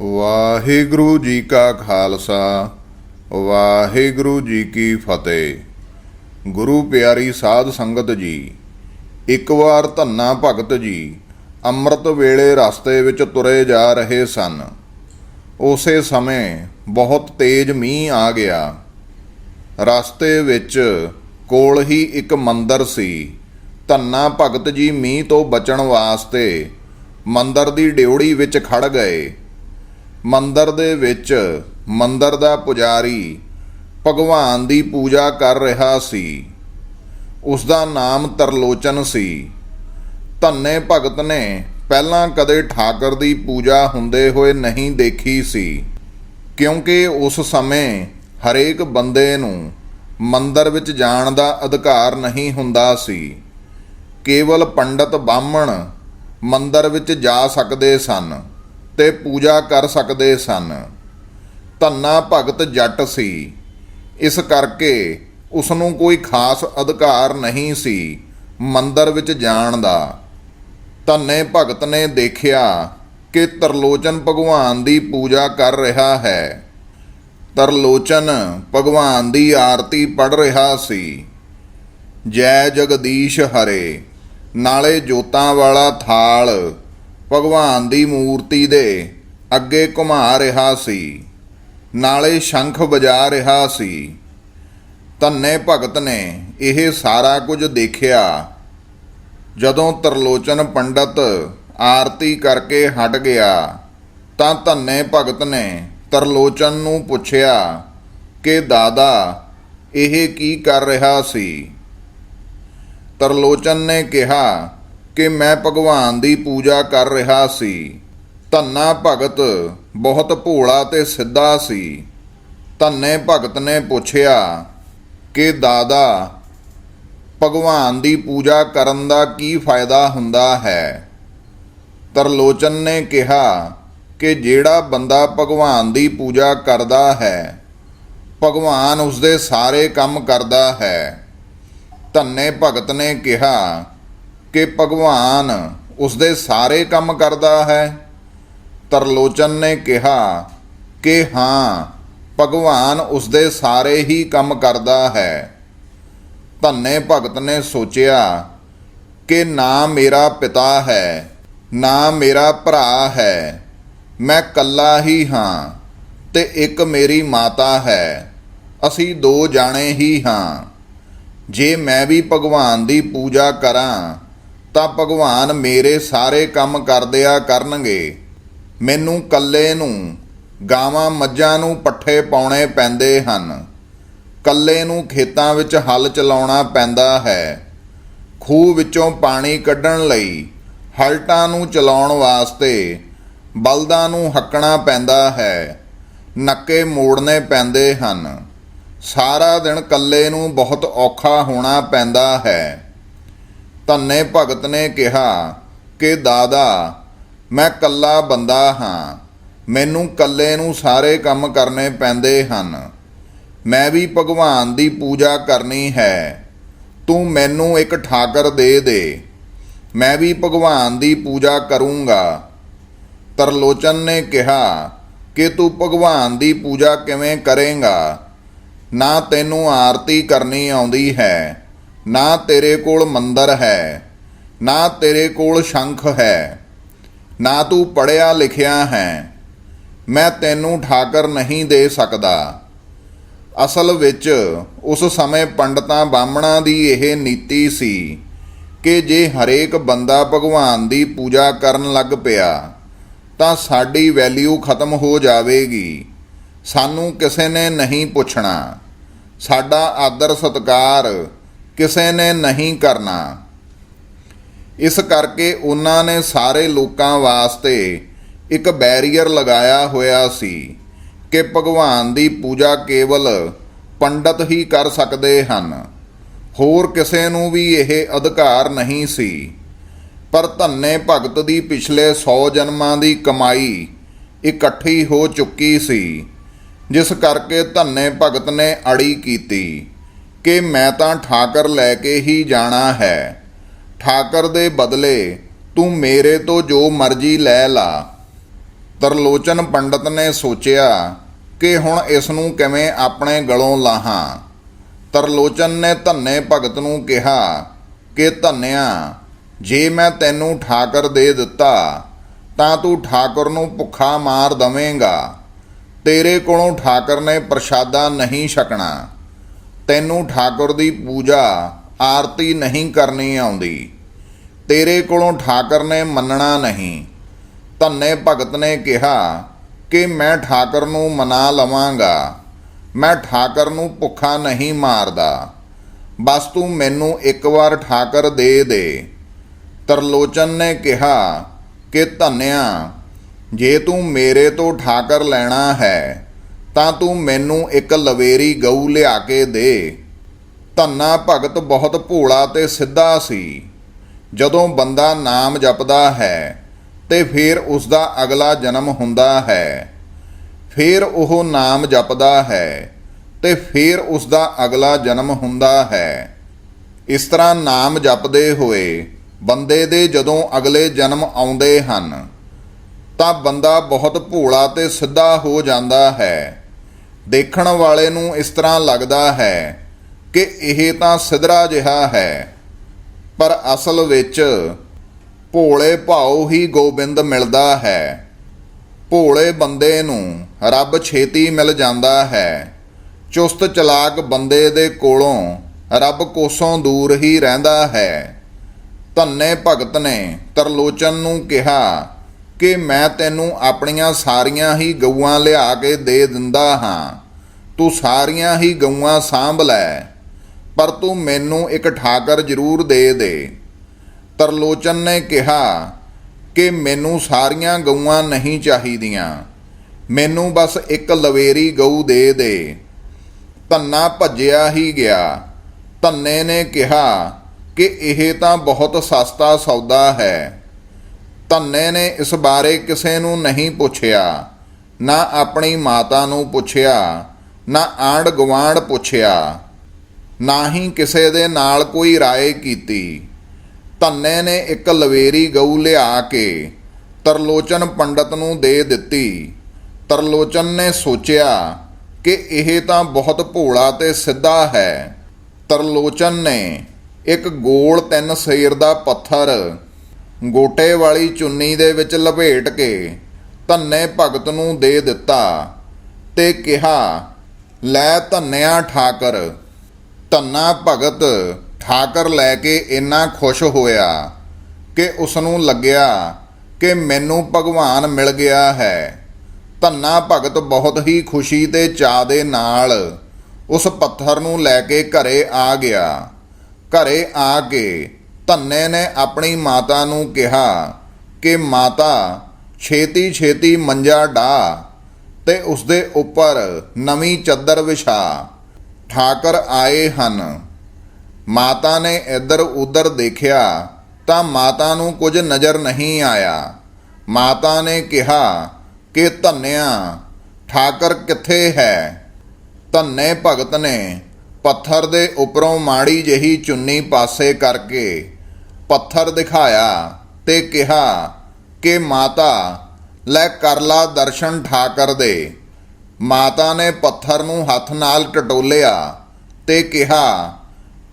ਵਾਹਿਗੁਰੂ ਜੀ ਕਾ ਖਾਲਸਾ, ਵਾਹਿਗੁਰੂ ਜੀ ਕੀ ਫਤਿਹ। ਗੁਰੂ ਪਿਆਰੀ ਸਾਧ ਸੰਗਤ ਜੀ, ਇੱਕ ਵਾਰ ਧੰਨਾ ਭਗਤ ਜੀ ਅੰਮ੍ਰਿਤ ਵੇਲੇ ਰਸਤੇ ਵਿੱਚ ਤੁਰੇ ਜਾ ਰਹੇ ਸਨ। ਉਸੇ ਸਮੇਂ ਬਹੁਤ ਤੇਜ਼ ਮੀਂਹ ਆ ਗਿਆ। ਰਸਤੇ ਵਿੱਚ ਕੋਲ ਹੀ ਇੱਕ ਮੰਦਰ ਸੀ। ਧੰਨਾ ਭਗਤ ਜੀ ਮੀਂਹ ਤੋਂ ਬਚਣ ਵਾਸਤੇ ਮੰਦਰ ਦੀ ਡਿਉੜੀ ਵਿੱਚ ਖੜ ਗਏ। ਮੰਦਰ ਦੇ ਵਿੱਚ ਮੰਦਰ ਦਾ ਪੁਜਾਰੀ ਭਗਵਾਨ ਦੀ ਪੂਜਾ ਕਰ ਰਿਹਾ ਸੀ। ਉਸ ਦਾ ਨਾਮ ਤਰਲੋਚਨ ਸੀ। ਧੰਨੇ ਭਗਤ ਨੇ ਪਹਿਲਾਂ ਕਦੇ ਠਾਕਰ ਦੀ ਪੂਜਾ ਹੁੰਦੇ ਹੋਏ ਨਹੀਂ ਦੇਖੀ ਸੀ, ਕਿਉਂਕਿ ਉਸ ਸਮੇਂ ਹਰੇਕ ਬੰਦੇ ਨੂੰ ਮੰਦਰ ਵਿੱਚ ਜਾਣ ਦਾ ਅਧਿਕਾਰ ਨਹੀਂ ਹੁੰਦਾ ਸੀ। ਕੇਵਲ ਪੰਡਤ ਬਾਹਮਣ ਮੰਦਰ ਵਿੱਚ ਜਾ ਸਕਦੇ ਸਨ। ਤੇ ਪੂਜਾ ਕਰ ਸਕਦੇ ਸਨ। ਧੰਨਾ ਭਗਤ ਜੱਟ ਸੀ। ਇਸ ਕਰਕੇ ਉਸ ਨੂੰ ਕੋਈ ਖਾਸ ਅਧਿਕਾਰ ਨਹੀਂ ਸੀ ਮੰਦਰ ਵਿੱਚ ਜਾਣ ਦਾ। ਧੰਨੇ ਭਗਤ ਨੇ ਦੇਖਿਆ ਕਿ ਤਰਲੋਚਨ ਭਗਵਾਨ ਦੀ ਪੂਜਾ ਕਰ ਰਿਹਾ ਹੈ। ਤਰਲੋਚਨ ਭਗਵਾਨ ਦੀ ਆਰਤੀ ਪੜ ਰਿਹਾ ਸੀ। ਜੈ ਜਗਦੀਸ਼ ਹਰੇ, ਨਾਲੇ ਜੋਤਾਂ ਵਾਲਾ ਥਾਲ ਭਗਵਾਨ ਦੀ ਮੂਰਤੀ ਦੇ ਅੱਗੇ ਘੁਮਾ ਰਿਹਾ ਸੀ, ਨਾਲੇ ਸ਼ੰਖ ਵਜਾ ਰਿਹਾ ਸੀ। ਧੰਨੇ ਭਗਤ ਨੇ ਇਹ ਸਾਰਾ ਕੁਝ ਦੇਖਿਆ। ਜਦੋਂ ਤਰਲੋਚਨ ਪੰਡਤ ਆਰਤੀ ਕਰਕੇ ਹਟ ਗਿਆ, ਤਾਂ ਧੰਨੇ ਭਗਤ ਨੇ ਤਰਲੋਚਨ ਨੂੰ ਪੁੱਛਿਆ ਕਿ, ਦਾਦਾ, ਇਹ ਕੀ ਕਰ ਰਿਹਾ ਸੀ? ਤਰਲੋਚਨ ਨੇ ਕਿਹਾ ਕਿ ਮੈਂ ਭਗਵਾਨ ਦੀ ਪੂਜਾ ਕਰ ਰਿਹਾ ਸੀ। ਧੰਨਾ ਭਗਤ ਬਹੁਤ ਭੋਲਾ ਤੇ ਸਿੱਧਾ ਸੀ। ਧੰਨੇ ਭਗਤ ਨੇ ਪੁੱਛਿਆ ਕਿ, ਦਾਦਾ, ਭਗਵਾਨ ਦੀ ਪੂਜਾ ਕਰਨ ਦਾ ਕੀ ਫਾਇਦਾ ਹੁੰਦਾ ਹੈ? ਤਰਲੋਚਨ ਨੇ ਕਿਹਾ ਕਿ, ਜਿਹੜਾ ਬੰਦਾ ਭਗਵਾਨ ਦੀ ਪੂਜਾ ਕਰਦਾ ਹੈ, ਭਗਵਾਨ ਉਸਦੇ ਸਾਰੇ ਕੰਮ ਕਰਦਾ ਹੈ। ਧੰਨੇ ਭਗਤ ਨੇ ਕਿਹਾ ਕਿ ਭਗਵਾਨ ਉਸਦੇ ਸਾਰੇ ਕੰਮ ਕਰਦਾ ਹੈ। ਤਰਲੋਚਨ ਨੇ ਕਿਹਾ ਕਿ ਹਾਂ, ਭਗਵਾਨ ਉਸਦੇ ਸਾਰੇ ਹੀ ਕੰਮ ਕਰਦਾ ਹੈ। ਧੰਨੇ ਭਗਤ ਨੇ ਸੋਚਿਆ ਕਿ ਨਾ ਮੇਰਾ ਪਿਤਾ ਹੈ, ਨਾ ਮੇਰਾ ਭਰਾ ਹੈ, ਮੈਂ ਕੱਲਾ ਹੀ ਹਾਂ ਤੇ ਇੱਕ ਮੇਰੀ ਮਾਤਾ ਹੈ, ਅਸੀਂ ਦੋ ਜਾਣੇ ਹੀ ਹਾਂ। ਜੇ ਮੈਂ ਵੀ ਭਗਵਾਨ ਦੀ ਪੂਜਾ ਕਰਾਂ ਤਾਂ ਭਗਵਾਨ ਮੇਰੇ ਸਾਰੇ ਕੰਮ ਕਰਦਿਆ ਕਰਨਗੇ। ਮੈਨੂੰ ਕੱਲੇ ਨੂੰ, ਗਾਵਾਂ ਮੱਝਾਂ ਨੂੰ ਪੱਠੇ ਪਾਉਣੇ ਪੈਂਦੇ ਹਨ। ਕੱਲੇ ਨੂੰ ਖੇਤਾਂ ਵਿੱਚ ਹਲ ਚਲਾਉਣਾ ਪੈਂਦਾ ਹੈ। ਖੂਹ ਵਿੱਚੋਂ ਪਾਣੀ ਕੱਢਣ ਲਈ ਹਲਟਾਂ ਨੂੰ ਚਲਾਉਣ ਵਾਸਤੇ ਬਲਦਾਂ ਨੂੰ ਹੱਕਣਾ ਪੈਂਦਾ ਹੈ। ਨੱਕੇ ਮੋੜਨੇ ਪੈਂਦੇ ਹਨ। ਸਾਰਾ ਦਿਨ ਕੱਲੇ ਨੂੰ ਬਹੁਤ ਔਖਾ ਹੋਣਾ ਪੈਂਦਾ ਹੈ। ਧੰਨੇ ਭਗਤ ਨੇ ਕਿਹਾ ਕਿ ਦਾਦਾ, ਮੈਂ ਕੱਲਾ ਬੰਦਾ ਹਾਂ। ਮੈਨੂੰ ਕੱਲੇ ਨੂੰ ਸਾਰੇ ਕੰਮ ਕਰਨੇ ਪੈਂਦੇ ਹਨ। ਮੈਂ ਵੀ ਭਗਵਾਨ ਦੀ ਪੂਜਾ ਕਰਨੀ ਹੈ। ਤੂੰ ਮੈਨੂੰ ਇੱਕ ਠਾਕਰ ਦੇ ਦੇ। ਮੈਂ ਵੀ ਭਗਵਾਨ ਦੀ ਪੂਜਾ ਕਰੂੰਗਾ। ਤਰਲੋਚਨ ਨੇ ਕਿਹਾ, ਕਿ ਤੂੰ ਭਗਵਾਨ ਦੀ ਪੂਜਾ ਕਿਵੇਂ ਕਰੇਂਗਾ? ਨਾ ਤੈਨੂੰ ਆਰਤੀ ਕਰਨੀ ਆਉਂਦੀ ਹੈ। ਨਾ ਤੇਰੇ ਕੋਲ ਮੰਦਰ ਹੈ, ਨਾ ਤੇਰੇ ਕੋਲ ਸ਼ੰਖ ਹੈ, ਨਾ ਤੂੰ ਪੜਿਆ ਲਿਖਿਆ ਹੈ, ਮੈਂ ਤੈਨੂੰ ਠਾਕਰ ਨਹੀਂ ਦੇ ਸਕਦਾ। ਅਸਲ ਵਿੱਚ ਉਸ ਸਮੇਂ ਪੰਡਤਾਂ ਬਾਹਮਣਾਂ ਦੀ ਇਹ ਨੀਤੀ ਸੀ ਕਿ ਜੇ ਹਰੇਕ ਬੰਦਾ ਭਗਵਾਨ ਦੀ ਪੂਜਾ ਕਰਨ ਲੱਗ ਪਿਆ, ਤਾਂ ਸਾਡੀ ਵੈਲਿਊ ਖਤਮ ਹੋ ਜਾਵੇਗੀ। ਸਾਨੂੰ ਕਿਸੇ ਨੇ ਨਹੀਂ ਪੁੱਛਣਾ। ਸਾਡਾ ਆਦਰ ਸਤਕਾਰ ਕਿਸੇ ਨੇ ਨਹੀਂ ਕਰਨਾ। ਇਸ ਕਰਕੇ ਉਹਨਾਂ ਨੇ ਸਾਰੇ ਲੋਕਾਂ ਵਾਸਤੇ ਇੱਕ ਬੈਰੀਅਰ ਲਗਾਇਆ ਹੋਇਆ ਸੀ ਕਿ ਭਗਵਾਨ ਦੀ ਪੂਜਾ ਕੇਵਲ ਪੰਡਤ ਹੀ ਕਰ ਸਕਦੇ ਹਨ। ਹੋਰ ਕਿਸੇ ਨੂੰ ਵੀ ਇਹ ਅਧਿਕਾਰ ਨਹੀਂ ਸੀ। ਪਰ ਧੰਨੇ ਭਗਤ ਦੀ ਪਿਛਲੇ 100 ਜਨਮਾਂ ਦੀ ਕਮਾਈ ਇਕੱਠੀ ਹੋ ਚੁੱਕੀ ਸੀ, ਜਿਸ ਕਰਕੇ ਧੰਨੇ ਭਗਤ ਨੇ ਅੜੀ ਕੀਤੀ। ਕਿ ਮੈਂ ਤਾਂ ਠਾਕਰ ਲੈ ਕੇ ਹੀ ਜਾਣਾ ਹੈ। ਠਾਕਰ ਦੇ ਬਦਲੇ ਤੂੰ ਮੇਰੇ ਤੋਂ ਜੋ ਮਰਜ਼ੀ ਲੈ ਲਾ। ਤਰਲੋਚਨ ਪੰਡਤ ਨੇ ਸੋਚਿਆ ਕਿ ਹੁਣ ਇਸ ਨੂੰ ਕਿਵੇਂ ਆਪਣੇ ਗਲੋਂ ਲਾਹਾਂ। ਤਰਲੋਚਨ ਨੇ ਧੰਨੇ ਭਗਤ ਨੂੰ ਕਿਹਾ ਕਿ ਧੰਨਿਆ, ਜੇ ਮੈਂ ਤੈਨੂੰ ਠਾਕਰ ਦੇ ਦਿੱਤਾ, ਤਾਂ ਤੂੰ ਠਾਕਰ ਨੂੰ ਭੁੱਖਾ ਮਾਰ ਦਵੇਂਗਾ। ਤੇਰੇ ਕੋਲੋਂ ਠਾਕਰ ਨੇ ਪ੍ਰਸ਼ਾਦਾ ਨਹੀਂ ਛਕਣਾ। ਤੈਨੂੰ ਠਾਕੁਰ ਦੀ ਪੂਜਾ, ਆਰਤੀ ਨਹੀਂ ਕਰਨੀ ਆਉਂਦੀ। ਤੇਰੇ ਕੋਲੋਂ ਠਾਕਰ ਨੇ ਮੰਨਣਾ ਨਹੀਂ। ਧੰਨੇ ਭਗਤ ਨੇ ਕਿਹਾ ਕਿ ਮੈਂ ਠਾਕਰ ਨੂੰ ਮਨਾ ਲਵਾਂਗਾ। ਮੈਂ ਠਾਕਰ ਨੂੰ ਭੁੱਖਾ ਨਹੀਂ ਮਾਰਦਾ। ਬਸ ਤੂੰ ਮੈਨੂੰ ਇੱਕ ਵਾਰ ਠਾਕਰ ਦੇ ਦੇ। ਤਰਲੋਚਨ ਨੇ ਕਿਹਾ ਕਿ ਧੰਨਿਆ, ਜੇ ਤੂੰ ਮੇਰੇ ਤੋਂ ਠਾਕਰ ਲੈਣਾ ਹੈ ਤਾਂ ਤੂੰ ਮੈਨੂੰ ਇੱਕ ਲਵੇਰੀ ਗਊ ਲਿਆ ਕੇ ਦੇ। ਧੰਨਾ ਭਗਤ ਬਹੁਤ ਭੋਲਾ ਤੇ ਸਿੱਧਾ ਸੀ। ਜਦੋਂ ਬੰਦਾ ਨਾਮ ਜਪਦਾ ਹੈ, ਤੇ ਫਿਰ ਉਸ ਦਾ ਅਗਲਾ ਜਨਮ ਹੁੰਦਾ ਹੈ। ਫਿਰ ਉਹ ਨਾਮ ਜਪਦਾ ਹੈ, ਤੇ ਫਿਰ ਉਸ ਦਾ ਅਗਲਾ ਜਨਮ ਹੁੰਦਾ ਹੈ। ਇਸ ਤਰ੍ਹਾਂ ਨਾਮ ਜਪਦੇ ਹੋਏ ਬੰਦੇ ਦੇ ਜਦੋਂ ਅਗਲੇ ਜਨਮ ਆਉਂਦੇ ਹਨ, ਤਾਂ ਬੰਦਾ ਬਹੁਤ ਭੋਲਾ ਤੇ ਸਿੱਧਾ ਹੋ ਜਾਂਦਾ ਹੈ। ਦੇਖਣ ਵਾਲੇ ਨੂੰ ਇਸ ਤਰ੍ਹਾਂ ਲੱਗਦਾ ਹੈ ਕਿ ਇਹ ਤਾਂ ਸਿਧਰਾ ਜਿਹਾ ਹੈ, ਪਰ ਅਸਲ ਵਿੱਚ ਭੋਲੇ ਭਾਉ ਹੀ ਗੋਬਿੰਦ ਮਿਲਦਾ ਹੈ। ਭੋਲੇ ਬੰਦੇ ਨੂੰ ਰੱਬ ਛੇਤੀ ਮਿਲ ਜਾਂਦਾ ਹੈ। ਚੁਸਤ ਚਲਾਕ ਬੰਦੇ ਦੇ ਕੋਲੋਂ ਰੱਬ ਕੋਸੋਂ ਦੂਰ ਹੀ ਰਹਿੰਦਾ ਹੈ। ਧੰਨੇ ਭਗਤ ਨੇ ਤਰਲੋਚਨ ਨੂੰ ਕਿਹਾ ਕਿ ਮੈਂ ਤੈਨੂੰ ਆਪਣੀਆਂ ਸਾਰੀਆਂ ਹੀ ਗਊਆਂ ਲਿਆ ਕੇ ਦੇ ਦਿੰਦਾ ਹਾਂ। ਤੂੰ ਸਾਰੀਆਂ ਹੀ ਗਊਆਂ ਸਾਂਭ ਲੈ, ਪਰ ਤੂੰ ਮੈਨੂੰ ਇੱਕ ਠਾਕਰ ਜ਼ਰੂਰ ਦੇ ਦੇ। ਤਰਲੋਚਨ ਨੇ ਕਿਹਾ ਕਿ ਮੈਨੂੰ ਸਾਰੀਆਂ ਗਊਆਂ ਨਹੀਂ ਚਾਹੀਦੀਆਂ। ਮੈਨੂੰ ਬਸ ਇੱਕ ਲਵੇਰੀ ਗਊ ਦੇ ਦੇ। ਧੰਨਾ ਭੱਜਿਆ ਹੀ ਗਿਆ। ਧੰਨੇ ਨੇ ਕਿਹਾ ਕਿ ਇਹ ਤਾਂ ਬਹੁਤ ਸਸਤਾ ਸੌਦਾ ਹੈ। ਧੰਨੇ ਨੇ ਇਸ ਬਾਰੇ ਕਿਸੇ ਨੂੰ ਨਹੀਂ ਪੁੱਛਿਆ, ਨਾ ਆਪਣੀ ਮਾਤਾ ਨੂੰ ਪੁੱਛਿਆ, ਨਾ ਆਂਡ ਗਵਾਂਡ ਪੁੱਛਿਆ, ਨਾ ਹੀ ਕਿਸੇ ਦੇ ਨਾਲ ਕੋਈ ਰਾਏ ਕੀਤੀ। ਧੰਨੇ ਨੇ ਇੱਕ ਲਵੇਰੀ ਗਊ ਲਿਆ ਕੇ ਤਰਲੋਚਨ ਪੰਡਤ ਨੂੰ ਦੇ ਦਿੱਤੀ। ਤਰਲੋਚਨ ਨੇ ਸੋਚਿਆ ਕਿ ਇਹ ਤਾਂ ਬਹੁਤ ਭੋਲਾ ਤੇ ਸਿੱਧਾ ਹੈ। ਤਰਲੋਚਨ ਨੇ ਇੱਕ ਗੋਲ ਤਿੰਨ ਸੇਰ ਦਾ ਪੱਥਰ ਗੋਟੇ ਵਾਲੀ ਚੁੰਨੀ ਦੇ ਵਿੱਚ ਲਪੇਟ ਕੇ ਧੰਨੇ ਭਗਤ ਨੂੰ ਦੇ ਦਿੱਤਾ ਤੇ ਕਿਹਾ, ਲੈ ਧੰਨਿਆ ਠਾਕਰ, ਧੰਨਾ ਭਗਤ ਠਾਕਰ ਲੈ ਕੇ ਇੰਨਾ ਖੁਸ਼ ਹੋਇਆ ਕਿ ਉਸ ਨੂੰ ਲੱਗਿਆ ਕਿ ਮੈਨੂੰ ਭਗਵਾਨ ਮਿਲ ਗਿਆ ਹੈ। ਧੰਨਾ ਭਗਤ ਬਹੁਤ ਹੀ ਖੁਸ਼ੀ ਤੇ ਚਾਅ ਦੇ ਨਾਲ ਉਸ ਪੱਥਰ ਨੂੰ ਲੈ ਕੇ ਘਰੇ ਆ ਗਿਆ। ਘਰੇ ਆ ਕੇ ਧੰਨੇ ਨੇ ਆਪਣੀ ਮਾਤਾ ਨੂੰ ਕਿਹਾ ਕਿ, ਮਾਤਾ, ਛੇਤੀ ਛੇਤੀ ਮੰਜਾ ਢਾ ਤੇ ਉਸ ਦੇ ਉੱਪਰ ਨਵੀਂ ਚੱਦਰ ਵਿਛਾ। ਠਾਕਰ ਆਏ ਹਨ। ਮਾਤਾ ਨੇ ਇੱਧਰ ਉੱਧਰ ਦੇਖਿਆ ਤਾਂ ਮਾਤਾ ਨੂੰ ਕੁਝ ਨਜ਼ਰ ਨਹੀਂ ਆਇਆ। ਮਾਤਾ ਨੇ ਕਿਹਾ ਕਿ, ਧੰਨਿਆ, ਠਾਕਰ ਕਿੱਥੇ ਹੈ? ਧੰਨੇ ਭਗਤ ਨੇ ਪੱਥਰ ਦੇ ਉੱਪਰੋਂ ਮਾੜੀ ਜਹੀ ਚੁੰਨੀ ਪਾਸੇ ਕਰਕੇ ਪੱਥਰ ਦਿਖਾਇਆ ਤੇ ਕਿਹਾ, ਕਿ ਮਾਤਾ, ਲੈ ਕਰਲਾ ਦਰਸ਼ਨ ਠਾਕਰ ਦੇ। ਮਾਤਾ ਨੇ ਪੱਥਰ ਨੂੰ ਹੱਥ ਨਾਲ ਟਟੋਲਿਆ ਤੇ ਕਿਹਾ,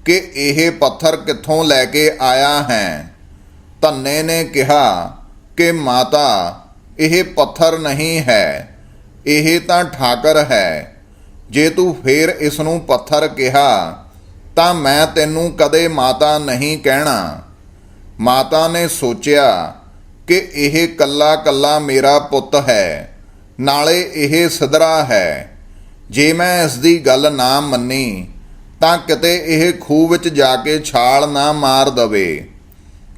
ਕਿ ਇਹ ਪੱਥਰ ਕਿੱਥੋਂ ਲੈ ਕੇ ਆਇਆ ਹੈ? ਧੰਨੇ ਨੇ ਕਿਹਾ, ਕਿ ਮਾਤਾ, ਇਹ ਪੱਥਰ ਨਹੀਂ ਹੈ, ਇਹ ਤਾਂ ਠਾਕਰ ਹੈ। ਜੇ ਤੂੰ ਫੇਰ ਇਸ ਨੂੰ ਪੱਥਰ ਕਿਹਾ, ਤਾਂ ਮੈਂ ਤੈਨੂੰ ਕਦੇ ਮਾਤਾ ਨਹੀਂ ਕਹਿਣਾ। ਮਾਤਾ ਨੇ ਸੋਚਿਆ ਕਿ ਇਹ ਕੱਲਾ ਕੱਲਾ ਮੇਰਾ ਪੁੱਤ ਹੈ, ਨਾਲੇ ਇਹ ਸਦਰਾ ਹੈ। ਜੇ ਮੈਂ ਇਸ ਦੀ ਗੱਲ ਨਾ ਮੰਨੀ, ਤਾਂ ਕਿਤੇ ਇਹ ਖੂਹ ਵਿੱਚ ਜਾ ਕੇ ਛਾਲ ਨਾ ਮਾਰ ਦਵੇ।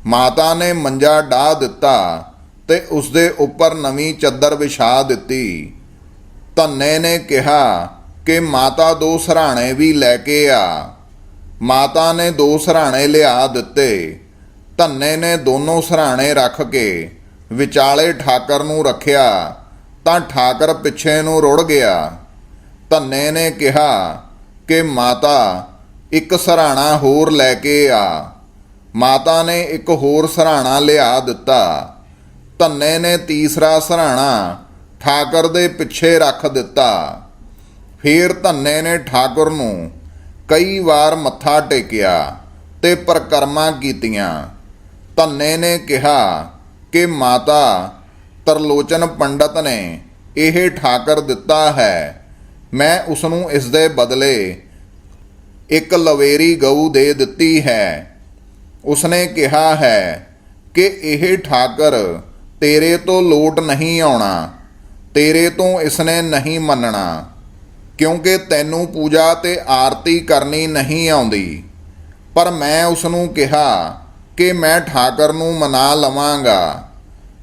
ਮਾਤਾ ਨੇ ਮੰਜਾ ਢਾ ਦਿੱਤਾ ਤੇ ਉਸ ਦੇ ਉੱਪਰ ਨਵੀਂ ਚੱਦਰ ਵਿਛਾ ਦਿੱਤੀ। ਧੰਨੇ ਨੇ ਕਿਹਾ ਕਿ ਮਾਤਾ ਦੋ ਸਰਾਣੇ ਵੀ ਲੈ ਕੇ ਆ। ਮਾਤਾ ਨੇ ਦੋ ਸਰਾਣੇ ਲਿਆ ਦਿੱਤੇ। ਧੰਨੇ ਨੇ ਦੋਨੋਂ ਸਰਾਣੇ ਰੱਖ ਕੇ ਵਿਚਾਲੇ ਠਾਕਰ ਨੂੰ ਰੱਖਿਆ, ਤਾਂ ਠਾਕਰ ਪਿੱਛੇ ਨੂੰ ਰੁੜ ਗਿਆ। ਧੰਨੇ ਨੇ ਕਿਹਾ ਕਿ ਮਾਤਾ, ਇੱਕ ਸਰਾਣਾ ਹੋਰ ਲੈ ਕੇ ਆ। ਮਾਤਾ ਨੇ ਇੱਕ ਹੋਰ ਸਰਾਣਾ ਲਿਆ ਦਿੱਤਾ। ਧੰਨੇ ਨੇ ਤੀਸਰਾ ਸਰਾਣਾ ਠਾਕਰ ਦੇ ਪਿੱਛੇ ਰੱਖ ਦਿੱਤਾ। ਫੇਰ ਧੰਨੇ ਨੇ ਠਾਕੁਰ ਨੂੰ ਕਈ ਵਾਰ ਮੱਥਾ ਟੇਕਿਆ ਤੇ ਪ੍ਰਕਰਮਾ ਕੀਤੀਆਂ। ਧੰਨੇ ਨੇ ਕਿਹਾ ਕਿ ਮਾਤਾ ਤਰਲੋਚਨ ਪੰਡਤ ਨੇ ਇਹ ਠਾਕਰ ਦਿੱਤਾ ਹੈ। ਮੈਂ ਉਸ ਨੂੰ ਇਸ ਦੇ ਬਦਲੇ ਇੱਕ ਲਵੇਰੀ ਗਊ ਦੇ ਦਿੱਤੀ ਹੈ। ਉਸਨੇ ਕਿਹਾ ਹੈ ਕਿ ਇਹ ਠਾਕਰ ਤੇਰੇ ਤੋਂ ਲੋਟ ਨਹੀਂ ਆਉਣਾ, ਤੇਰੇ ਤੋਂ ਇਸਨੇ ਨਹੀਂ ਮੰਨਣਾ, ਕਿਉਂਕਿ ਤੈਨੂੰ ਪੂਜਾ ਤੇ ਆਰਤੀ ਕਰਨੀ ਨਹੀਂ ਆਉਂਦੀ। ਪਰ ਮੈਂ ਉਸ ਨੂੰ ਕਿਹਾ ਕਿ ਮੈਂ ਠਾਕਰ ਨੂੰ ਮਨਾ ਲਵਾਂਗਾ।